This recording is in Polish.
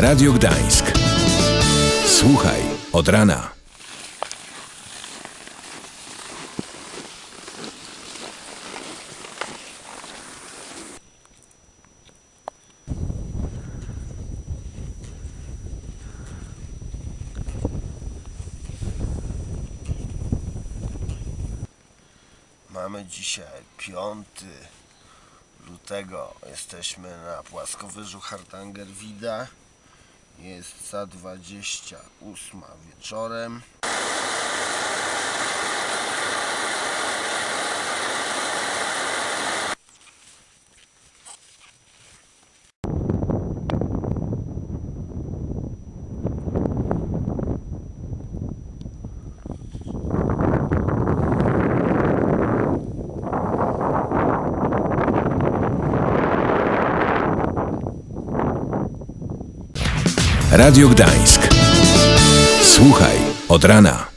Radio Gdańsk. Słuchaj od rana. Mamy dzisiaj 5 lutego. Jesteśmy na płaskowyżu Hardangerwida. Jest za 28 wieczorem. Radio Gdańsk. Słuchaj od rana.